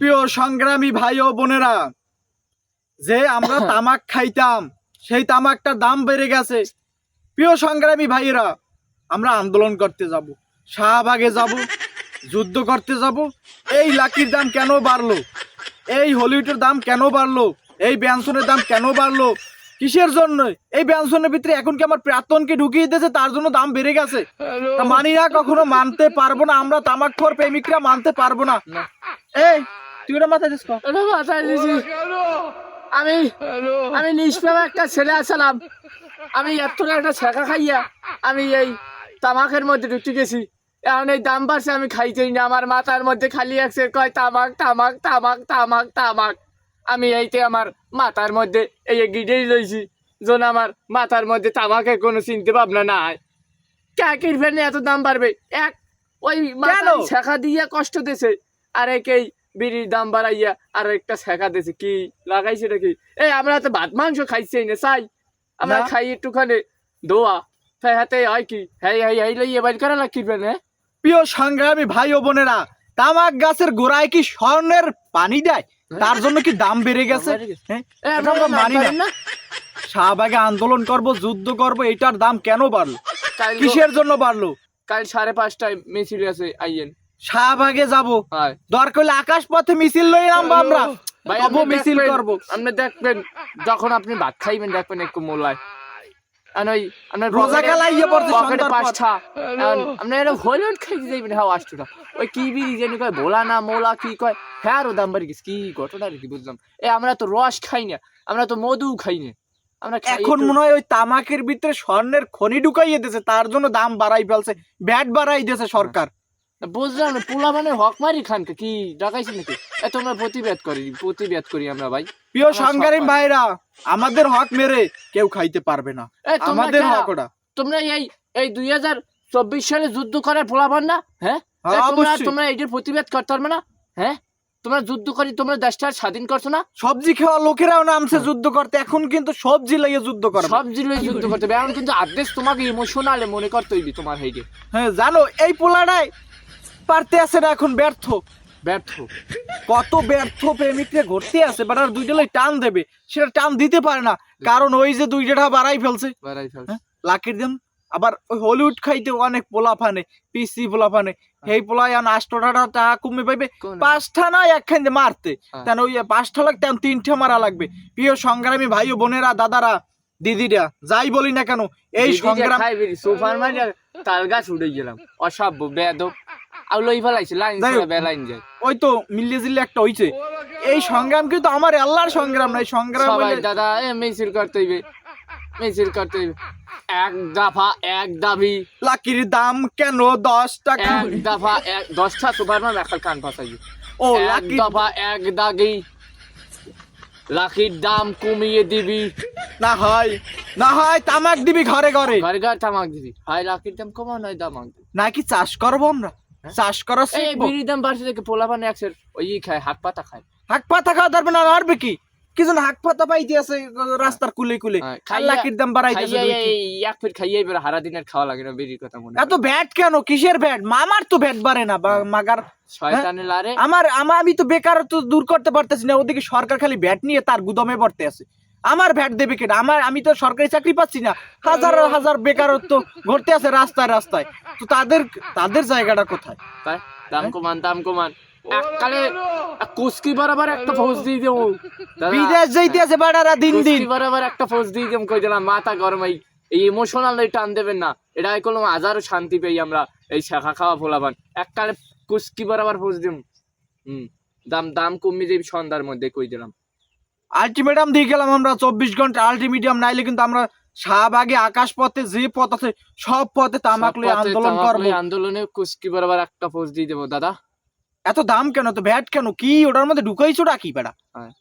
প্রিয় সংগ্রামী ভাই ও বোনেরা যে আমরা তামাক খাইতাম সেই তামাকটার দাম বেড়ে গেছে। প্রিয় সংগ্রামী ভাইয়েরা আমরা আন্দোলন করতে যাব শাহবাগে যাব যুদ্ধ করতে যাব। এই লাকির দাম কেন বাড়লো? এই হলিউডের দাম কেন বাড়লো? এই ব্যঞ্জনের দাম কেন বাড়লো? কিসের জন্য? এই ব্যঞ্জনের ভিতরে এখন কি আমার প্রাতনকে ঢুকিয়ে দিয়েছে? তার জন্য দাম বেড়ে গেছে। মানি না কখনো মানতে পারব না আমরা তামাকখোর প্রেমিকরা মানতে পারব না। এই তুই ওটা মাথায় দিস ওটা মাথায় দিছি। আমি আমি নিষ্পাপ একটা ছেলে আসলাম আমি এত একটা ছেঁকা খাইয়া আমি এই তামাকের মধ্যে ঢুকতে গেছি। এখন এই দাম বাড়ছে আমি খাইতেই না। আমার মাথার মধ্যে খালি আছে কয় তামাক তামাক তামাক তামাক তামাক। আমি এইতে আমার মাথার মধ্যে এই গিডেই লইছি যেন আমার মাথার মধ্যে তামাকের কোনো চিনতে ভাবনা না হয় ক্যাকের ফেনে এত দাম বাড়বে। এক ওই মাথায় শেখা দিয়ে কষ্ট দিছে। আর একেই বিড়ির দাম বাড়াইয়া আর একটা শেখা দিছে কি? লাগাইছে নাকি এই আমরা তো ভাত মাংস খাইছি না চাই। আমরা। খাই একটুখানি দোয়া। তাই হাতে হয় কি? হ্যাঁ হ্যাঁ হ্যাঁ লইয়ে বাড়ি করা লাগি ফেনে প্রিয় সংগ্রামী ভাই ও বোনেরা তামাক গাছের গোড়ায় কি স্বর্ণের পানি দেয়? তার জন্য কি দাম বেড়ে গেছে? হ্যাঁ? এ, এটা মানি না। শাহবাগে আন্দোলন করব যুদ্ধ করব এটার দাম কেন বাড়লো? কিসের জন্য বাড়লো? কাল সাড়ে পাঁচটায় মিছিল আছে আইয়েন শাহবাগে যাব। হয়। দরকার হলে আকাশ পথে মিছিল লই নামবো আমরা। তবু মিছিল দেখবেন- করব। আপনি দেখবেন যখন আপনি ভাত খাইবেন দেখবেন একটু মোলায়। ওই আপনার রোজা পকেটে- কালাই ইয়ে। পাঁচটা। আপনি এটা যাইবেন হ্যাঁ আষ্টটা। ওই কি বিড়ি জানি কয় ভোলা না মোলা কি কয়। হ্যাঁ দাম বাড়ি গেছে কি ঘটনা কি বুঝলাম। এ আমরা তো রস খাই না আমরা তো মধু খাই না। আমরা এখন মনে হয় ওই তামাকের ভিতরে স্বর্ণের খনি ঢুকাইয়ে দিয়েছে তার জন্য দাম বাড়াই ফেলছে ব্যাট বাড়াই দিয়েছে সরকার। বুঝলাম না পোলা মানে হক মারি খানকে কি ডাকাইছে নাকি? এ তোমরা প্রতিবাদ করি প্রতিবাদ করি আমরা ভাই। প্রিয় সংগ্রামী ভাইরা আমাদের হক মেরে কেউ খাইতে পারবে না। আমাদের হক ওটা। তোমরা এই এই দুই হাজার চব্বিশ সালে যুদ্ধ করার না? হ্যাঁ? হ্যাঁ, তোমরা তোমরা এইটার প্রতিবাদ করতে পারবে না? হ্যাঁ? তোমরা যুদ্ধ করি তোমরা দেশটা স্বাধীন করছ না? সবজি খাওয়া লোকেরাও নামছে যুদ্ধ করতে এখন কিন্তু সবজি লাগিয়ে যুদ্ধ করবে। সবজি জিনিস যুদ্ধ করতে হবে। এখন কিন্তু আদেশ তোমাকে ইমোশনালে মনে করতে হইবে তোমার হেইডে। হ্যাঁ জানো এই পোলাটাই পারতে আছে না এখন ব্যর্থ। ব্যর্থ। কত ব্যর্থ প্রেমিকরে ঘুরতে আছে বাট আর দুইটা টান দেবে। সেটা টান দিতে পারে না। কারণ ওই যে দুইটা বাড়াই ফেলছে। বাড়াই ফেলছে। হ্যাঁ? লাকির দাম আবার ওই হলিউড খাইতে অনেক পোলা ফানে পিসি পোলা ফানে। সেই পোলাই আন আষ্টটা টাকা কমে পাইবে। পাঁচটা না একখান মারতে। হ্যাঁ। তেন ওই পাঁচটা লাগ তেন তিনটা মারা লাগবে। প্রিয় সংগ্রামী ভাই ও বোনেরা দাদারা দিদিরা যাই বলি না কেন এই সংগ্রাম খাই বেরি সোফার মারি আর তাল গাছ উড়ে গেলাম। অসভ্য বেদব আর লই ফেলাইছে লাইন বেলাইন যায়। ওই তো মিলিয়ে জিল্লে একটা হইছে। এই সংগ্রাম কিন্তু আমার আল্লাহর সংগ্রাম নাই সংগ্রাম সবাই দাদা এ মিছিল করতে হইবে মিছিল করতে হইবে। এক দফা এক দাবি। লাকির দাম কেন দশ টাকা? এক দফা এক দশটা সুপার মার একটা কান ফাঁসাই ও এক লাকির দফা এক দাগি। লাখির দাম কমিয়ে দিবি। না হয় না হয় তামাক দিবি ঘরে ঘরে। ঘরে ঘর তামাক দিবি। হয় লাখির দাম কমা নয় দিবি। নাকি চাষ করব আমরা? চাষ করা এই শিখব। বিড়ির দাম বাড়ছে পোলা একশের ওই খায় হাত পাতা খায়। পাতা খাওয়া ধরবে না মারবে কি? হাক পাতা পাইতে আছে রাস্তার কুলে কুলে। হ্যাঁ, আর দাম তিন। এই এক খাইয়ে এবার হারা দিনের খাওয়া লাগে না কথা মনে এত ভ্যাট কেন? কিসের ভ্যাট মামার তো ভ্যাট বাড়ে না বা- মাগার শয়তানে লারে। আমার আমি তো বেকার তো দূর করতে পারতেছি না ওদিকে সরকার খালি ভ্যাট নিয়ে তার গুদমে পড়তে আছে। আমার ভ্যাট দেবে কেন? আমার আমি তো সরকারি চাকরি পাচ্ছি না। হাজার হাজার বেকারত্ব ঘুরতে আছে রাস্তায় রাস্তায়। তো তাদের তাদের জায়গাটা কোথায়? তাই? দাম কমান দাম কমান। এককালে কুস্কি বরাবর একটা ফৌজ দিয়ে দেবো। বিদেশ যাইতে আছে বেড়ারা দিন দিন। বরাবর একটা ফৌজ দিয়ে দেবো কই দিলাম মাথা গরম এই এই ইমোশনাল টান দেবেন না। এটা কোনো হাজারো শান্তি পেই আমরা। এই শাখা খাওয়া ফোলাবান এককালে কুস্কি বরাবর ফৌজ দিম হুম। দাম দাম কমিয়ে দেবি সন্ধ্যার মধ্যে কই দিলাম। আলটিমেটাম দিয়ে গেলাম আমরা চব্বিশ ঘণ্টা আলটিমেটাম নাইলে কিন্তু আমরা শাহবাগে আকাশ পথে যে পথ আছে সব পথে তামাক লই আন্দোলন করব। আন্দোলনে কুস্কি বরাবর একটা ফোজ দিয়ে দেবো দাদা। এত দাম কেন? তো ভ্যাট কেন? কি ওটার মধ্যে ঢুকাইছো কি বেড়া? হ্যাঁ।